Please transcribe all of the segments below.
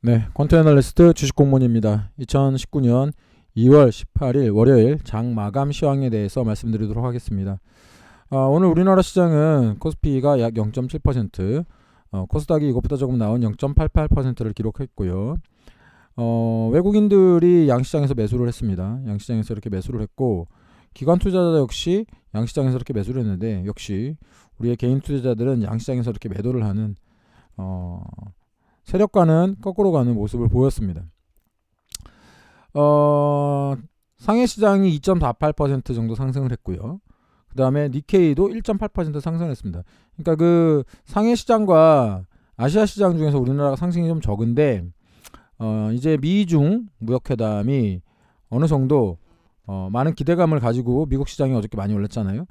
네, 퀀트 애널리스트 주식 공무원입니다. 2019년 2월 18일 월요일 장 마감 시황에 대해서 말씀드리도록 하겠습니다. 아, 오늘 우리나라 시장은 코스피가 약 0.7%, 어, 코스닥이 이것보다 조금 나온 0.88%를 기록했고요. 어, 외국인들이 양시장에서 매수를 했습니다. 양시장에서 이렇게 매수를 했고 기관 투자자 역시 양시장에서 이렇게 매수를 했는데 역시 우리의 개인 투자자들은 양시장에서 이렇게 매도를 하는 어, 세력과는 거꾸로 가는 모습을 보였습니다. 어, 상해 시장이 2.48% 정도 상승을 했고요. 그 다음에 니케이도 1.8% 상승했습니다. 그러니까 그 상해 시장과 아시아 시장 중에서 우리나라가 상승이 좀 적은데 어, 이제 미중 무역회담이 어느 정도 어, 많은 기대감을 가지고 미국 시장이 어저께 많이 올랐잖아요.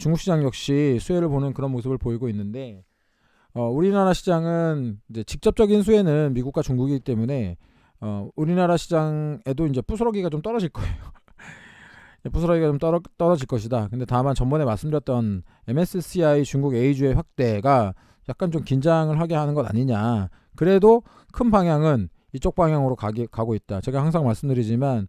중국 시장 역시 수혜를 보는 그런 모습을 보이고 있는데 어, 우리나라 시장은 이제 직접적인 수혜는 미국과 중국이기 때문에 어, 우리나라 시장에도 이제 부스러기가 좀 떨어질 거예요. 부스러기가 좀 떨어, 떨어질 것이다. 근데 다만 전번에 말씀드렸던 MSCI 중국 A주의 확대가 약간 좀 긴장을 하게 하는 것 아니냐. 그래도 큰 방향은 이쪽 방향으로 가기, 가고 있다. 제가 항상 말씀드리지만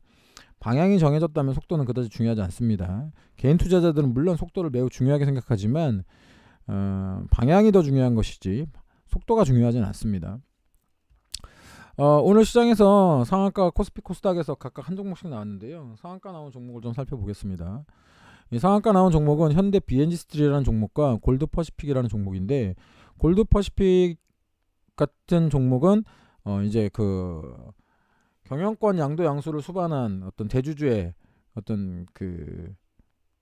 방향이 정해졌다면 속도는 그다지 중요하지 않습니다. 개인 투자자들은 물론 속도를 매우 중요하게 생각하지만 어, 방향이 더 중요한 것이지 속도가 중요하진 않습니다. 어, 오늘 시장에서 상한가 코스피 코스닥에서 각각 한 종목씩 나왔는데요. 상한가 나온 종목을 좀 살펴보겠습니다. 이 상한가 나온 종목은 현대 비엔지스트리라는 종목과 골드 퍼시픽이라는 종목인데 골드 퍼시픽 같은 종목은 어, 이제 그 경영권 양도 양수를 수반한 어떤 대주주의 어떤 그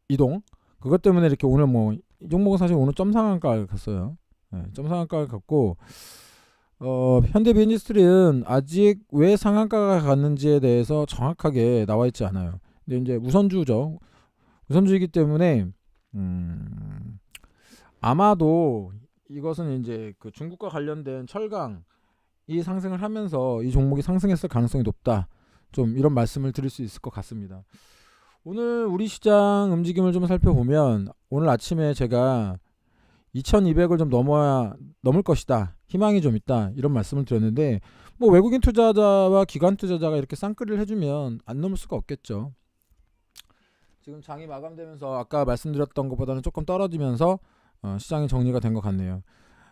이동 그것 때문에 이렇게 오늘 뭐 이 종목은 사실 오늘 점상한가를 갔어요. 네, 점상한가를 갔고 어, 현대비엔지스트리는 아직 왜 상한가가 갔는지에 대해서 정확하게 나와 있지 않아요. 근데 이제 우선주죠. 우선주이기 때문에 음, 아마도 이것은 이제 그 중국과 관련된 철강 이 상승을 하면서 이 종목이 상승했을 가능성이 높다. 좀 이런 말씀을 드릴 수 있을 것 같습니다. 오늘 우리 시장 움직임을 좀 살펴보면 오늘 아침에 제가 2200을 좀 넘어야 넘을 것이다. 희망이 좀 있다. 이런 말씀을 드렸는데 뭐 외국인 투자자와 기관 투자자가 이렇게 쌍끌이를 해 주면 안 넘을 수가 없겠죠. 지금 장이 마감되면서 아까 말씀드렸던 것보다는 조금 떨어지면서 어, 시장이 정리가 된 것 같네요.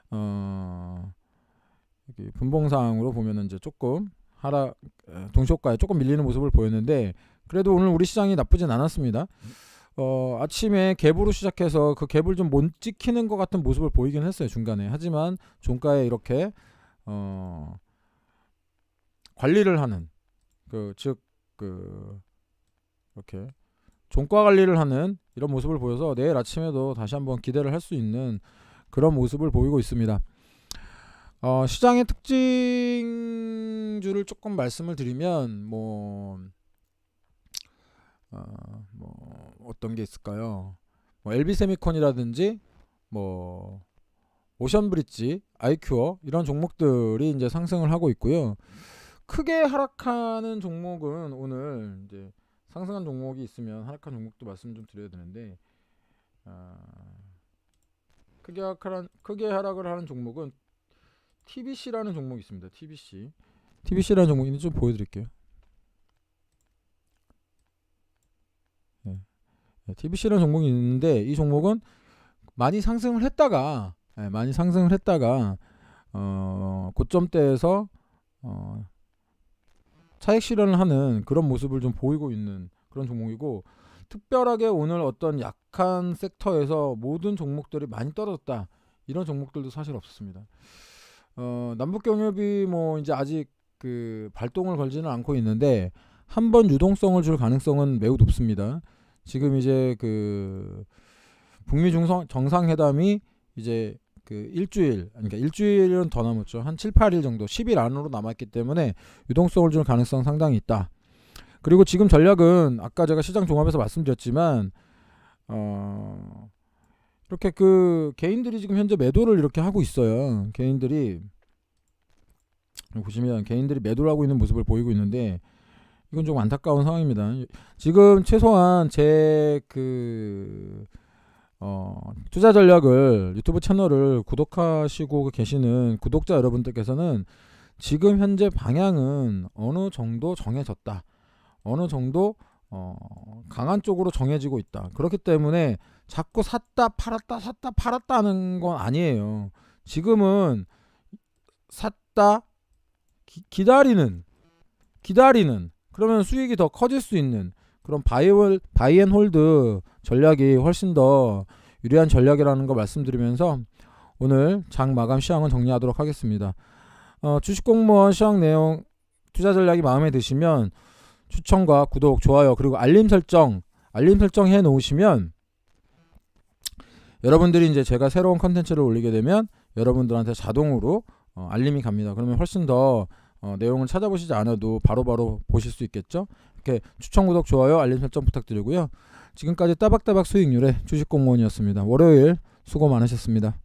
어, 분봉상으로 보면은 이제 조금 하락 동시효과에 조금 밀리는 모습을 보였는데 그래도 오늘 우리 시장이 나쁘진 않았습니다. 어, 아침에 갭으로 시작해서 그 갭을 좀못 지키는 것 같은 모습을 보이긴 했어요 중간에. 하지만 종가에 이렇게 어, 관리를 하는 그즉그 이렇게 종가 관리를 하는 이런 모습을 보여서 내일 아침에도 다시 한번 기대를 할 수 있는 그런 모습을 보이고 있습니다. 어, 시장의 특징주를 조금 말씀을 드리면 뭐 어, 뭐 어떤 게 있을까요? 뭐 LB 세미콘이라든지 뭐 오션 브릿지, 아이큐어 이런 종목들이 이제 상승을 하고 있고요. 크게 하락하는 종목은 오늘 이제 상승한 종목이 있으면 하락한 종목도 말씀 좀 드려야 되는데 아, 크게 하락한 크게 하락을 하는 종목은 TBC라는 종목이 있습니다. TBC. TBC라는 종목인데 좀 보여드릴게요. 네. TBC라는 종목이 있는데 이 종목은 많이 상승을 했다가 네, 많이 상승을 했다가 어, 고점대에서 어, 차익 실현을 하는 그런 모습을 좀 보이고 있는 그런 종목이고 특별하게 오늘 어떤 약한 섹터에서 모든 종목들이 많이 떨어졌다 이런 종목들도 사실 없었습니다. 어, 남북 경협이 뭐 이제 아직 그 발동을 걸지는 않고 있는데 한 번 유동성을 줄 가능성은 매우 높습니다. 지금 이제 그 북미 중성 정상회담이 이제 그 일주일 그러니까 일주일은 더 남았죠. 한 7, 8일 정도 10일 안으로 남았기 때문에 유동성을 줄 가능성 상당히 있다. 그리고 지금 전략은 아까 제가 시장 종합에서 말씀드렸지만 어 이렇게 그 개인들이 지금 현재 매도를 이렇게 하고 있어요. 개인들이 보시면 개인들이 매도를 하고 있는 모습을 보이고 있는데 이건 좀 안타까운 상황입니다. 지금 최소한 제그 어, 투자 전략을 유튜브 채널을 구독하시고 계시는 구독자 여러분들께서는 지금 현재 방향은 어느 정도 정해졌다. 어느 정도 어, 강한 쪽으로 정해지고 있다. 그렇기 때문에 자꾸 샀다 팔았다 샀다 팔았다 하는 건 아니에요. 지금은 샀다 기, 기다리는 기다리는 그러면 수익이 더 커질 수 있는 그런 바이올 바이앤홀드 전략이 훨씬 더 유리한 전략이라는 거 말씀드리면서 오늘 장 마감 시황은 정리하도록 하겠습니다. 어, 주식 공무원 시황 내용 투자 전략이 마음에 드시면 추천과 구독, 좋아요 그리고 알림 설정 알림 설정 해 놓으시면 여러분들이 이제 제가 새로운 컨텐츠를 올리게 되면 여러분들한테 자동으로 어, 알림이 갑니다. 그러면 훨씬 더 어, 내용을 찾아보시지 않아도 바로 바로 보실 수 있겠죠. 이렇게 추천, 구독, 좋아요, 알림 설정 부탁드리고요. 지금까지 따박따박 수익률의 주식 공무원이었습니다. 월요일 수고 많으셨습니다.